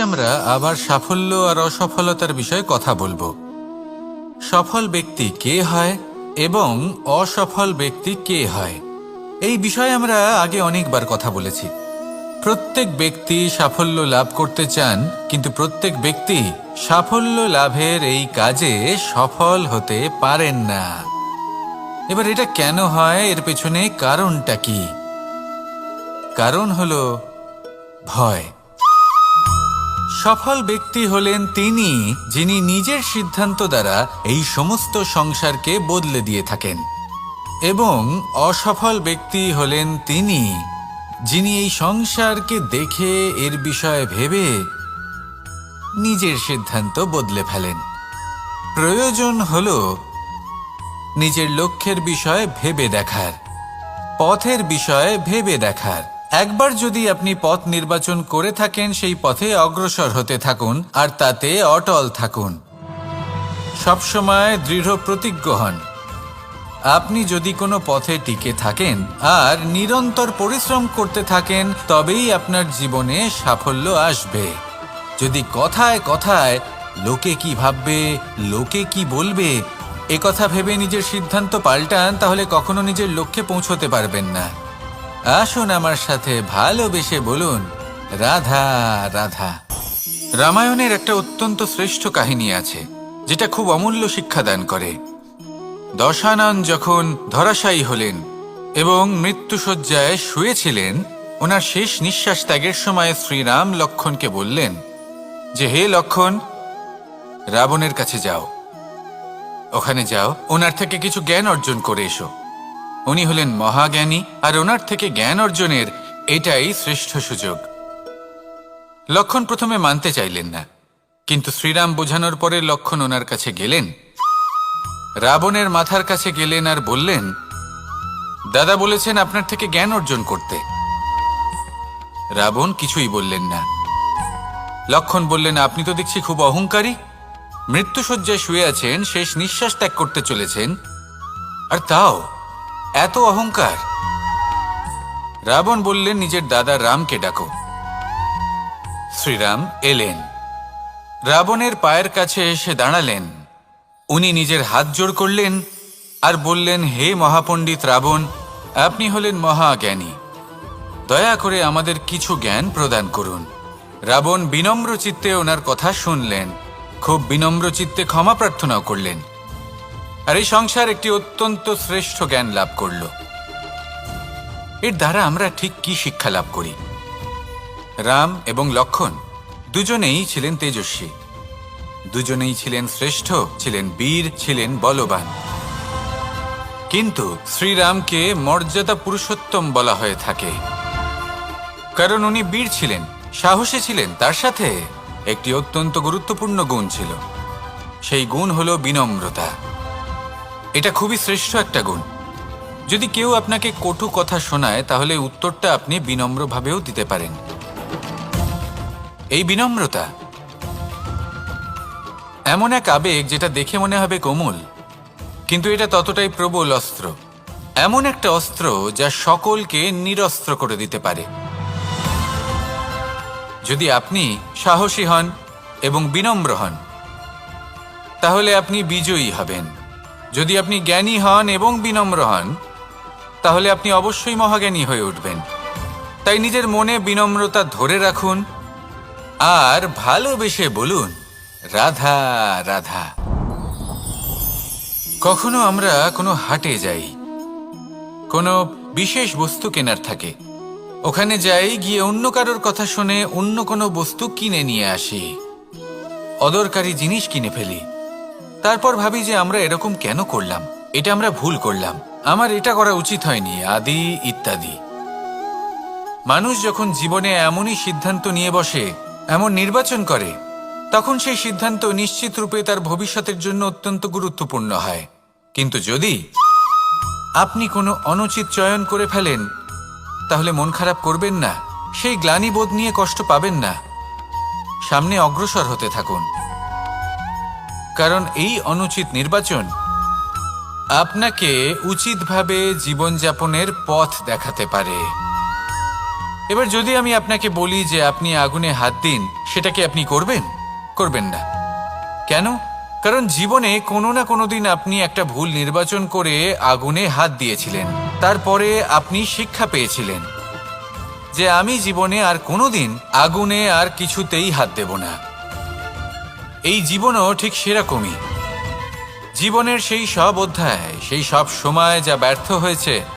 আমরা আবার সাফল্য আর অসফলতার বিষয়ে কথা বলব। সফল ব্যক্তি কে হয় এবং অসফল ব্যক্তি কে হয়? এই বিষয়ে আমরা আগে অনেকবার কথা বলেছি। প্রত্যেক ব্যক্তি সাফল্য লাভ করতে চান, কিন্তু প্রত্যেক ব্যক্তি সাফল্য লাভের এই কাজে সফল হতে পারেন না। এবার এটা কেন হয়, এর পেছনে কারণটা কি? কারণ হলো ভয়। সফল ব্যক্তি হলেন তিনি, যিনি নিজের সিদ্ধান্ত দ্বারা এই সমস্ত সংসারকে বদলে দিয়ে থাকেন। এবং অসফল ব্যক্তি হলেন তিনি, যিনি এই সংসারকে দেখে এর বিষয়ে ভেবে নিজের সিদ্ধান্ত বদলে ফেলেন। প্রয়োজন হল নিজের লক্ষ্যের বিষয়ে ভেবে দেখার, পথের বিষয়ে ভেবে দেখার। একবার যদি আপনি পথ নির্বাচন করে থাকেন, সেই পথে অগ্রসর হতে থাকুন আর তাতে অটল থাকুন। সবসময় দৃঢ় প্রতিজ্ঞ হন। আপনি যদি কোনো পথে টিকে থাকেন আর নিরন্তর পরিশ্রম করতে থাকেন, তবেই আপনার জীবনে সাফল্য আসবে। যদি কথায় কথায় লোকে কি ভাববে, লোকে কি বলবে, এ কথা ভেবে নিজের সিদ্ধান্ত পাল্টান, তাহলে কখনো নিজের লক্ষ্যে পৌঁছতে পারবেন না। আসুন আমার সাথে ভালোবেসে বলুন, রাধা রাধা। রামায়ণের একটা অত্যন্ত শ্রেষ্ঠ কাহিনী আছে, যেটা খুব অমূল্য শিক্ষাদান করে। দশানন যখন ধরাশায়ী হলেন এবং মৃত্যুসজ্জায় শুয়েছিলেন, ওনার শেষ নিঃশ্বাস ত্যাগের সময় শ্রীরাম লক্ষণকে বললেন, যে হে লক্ষণ, রাবণের কাছে যাও। ওখানে যাও, ওনার থেকে কিছু জ্ঞান অর্জন করে এসো। উনি হলেন মহাজ্ঞানী আর ওনার থেকে জ্ঞান অর্জনের এটাই শ্রেষ্ঠ সুযোগ। লক্ষণ প্রথমে মানতে চাইলেন না, কিন্তু শ্রীরাম বোঝানোর পরে লক্ষণ ওনার কাছে গেলেন। রাবণের মাথার কাছে গেলেন আর বললেন, দাদা বলেছেন আপনার থেকে জ্ঞান অর্জন করতে। রাবণ কিছুই বললেন না। লক্ষণ বললেন, আপনি তো দেখছি খুব অহংকারী। মৃত্যুসজ্জায় শুয়ে আছেন, শেষ নিঃশ্বাস ত্যাগ করতে চলেছেন। আর তাও এত অহংকার। রাবণ বললেন নিজের দাদা রামকে ডাকো। শ্রীরাম এলেন। রাবণের পায়ের কাছে এসে দাঁড়ালেন। উনি নিজের হাত জোড় করলেন আর বললেন, হে মহাপণ্ডিত রাবণ, আপনি হলেন মহাজ্ঞানী। দয়া করে আমাদের কিছু জ্ঞান প্রদান করুন। রাবণ বিনম্র চিত্তে ওনার কথা শুনলেন। খুব বিনম্র চিত্তে ক্ষমা প্রার্থনাও করলেন। আর এই সংসার একটি অত্যন্ত শ্রেষ্ঠ জ্ঞান লাভ করল। এর দ্বারা আমরা ঠিক কি শিক্ষা লাভ করি? রাম এবং লক্ষণ দুজনেই ছিলেন তেজস্বী। দুজনেই ছিলেন শ্রেষ্ঠ, ছিলেন বীর, ছিলেন বলবান। কিন্তু শ্রীরামকে মর্যাদা পুরুষোত্তম বলা হয়ে থাকে। কারণ উনি বীর ছিলেন, সাহসী ছিলেন, তার সাথে একটি অত্যন্ত গুরুত্বপূর্ণ গুণ ছিল। সেই গুণ হল বিনম্রতা। এটা খুবই শ্রেষ্ঠ একটা গুণ। যদি কেউ আপনাকে কটু কথা শোনায়, তাহলে উত্তরটা আপনি বিনম্রভাবেও দিতে পারেন। এই বিনম্রতা, এমন এক আবেগ যেটা দেখে মনে হবে কোমল, কিন্তু এটা ততটাই প্রবল অস্ত্র। এমন একটা অস্ত্র যা সকলকে নিরস্ত্র করে দিতে পারে। যদি আপনি সাহসী হন এবং বিনম্র হন, তাহলে আপনি বিজয়ী হবেন। যদি আপনি জ্ঞানী হন এবং বিনম্র হন, তাহলে আপনি অবশ্যই মহাজ্ঞানী হয়ে উঠবেন। তাই নিজের মনে বিনম্রতা ধরে রাখুন আর ভালোবেসে বলুন, রাধা রাধা। কখনো আমরা কোনো হাটে যাই, কোনো বিশেষ বস্তু কেনার থাকে। ওখানে যাই, গিয়ে অন্য কারোর কথা শুনে অন্য কোনো বস্তু কিনে নিয়ে আসি। অদরকারি জিনিস কিনে ফেলি। তারপর ভাবি যে আমরা এরকম কেন করলাম? এটা আমরা ভুল করলাম। আমার এটা করা উচিত হয়নি, আদি ইত্যাদি। মানুষ যখন জীবনে এমনই সিদ্ধান্ত নিয়ে বসে, এমন নির্বাচন করে, তখন সেই সিদ্ধান্ত নিশ্চিত রূপে তার ভবিষ্যতের জন্য অত্যন্ত গুরুত্বপূর্ণ হয়। কিন্তু যদি আপনি কোনো অনুচিত চয়ন করে ফেলেন, তাহলে মন খারাপ করবেন না, সেই গ্লানিবোধ নিয়ে কষ্ট পাবেন না। সামনে অগ্রসর হতে থাকুন। কারণ এই অনুচিত নির্বাচন আপনাকে উচিতভাবে জীবনযাপনের পথ দেখাতে পারে। এবার যদি আমি আপনাকে বলি যে আপনি আগুনে হাত দিন, সেটা কি আপনি করবেন? করবেন না। কেন? কারণ জীবনে কোনো না কোনো দিন আপনি একটা ভুল নির্বাচন করে আগুনে হাত দিয়েছিলেন। তারপরে আপনি শিক্ষা পেয়েছিলেন যে আমি জীবনে আর কোনোদিন আগুনে আর কিছুতেই হাত দেব না। এই জীবনও ঠিক সেরকমই। জীবনের সেই সব অধ্যায় সেই সব সময় যা ব্যর্থ হয়েছে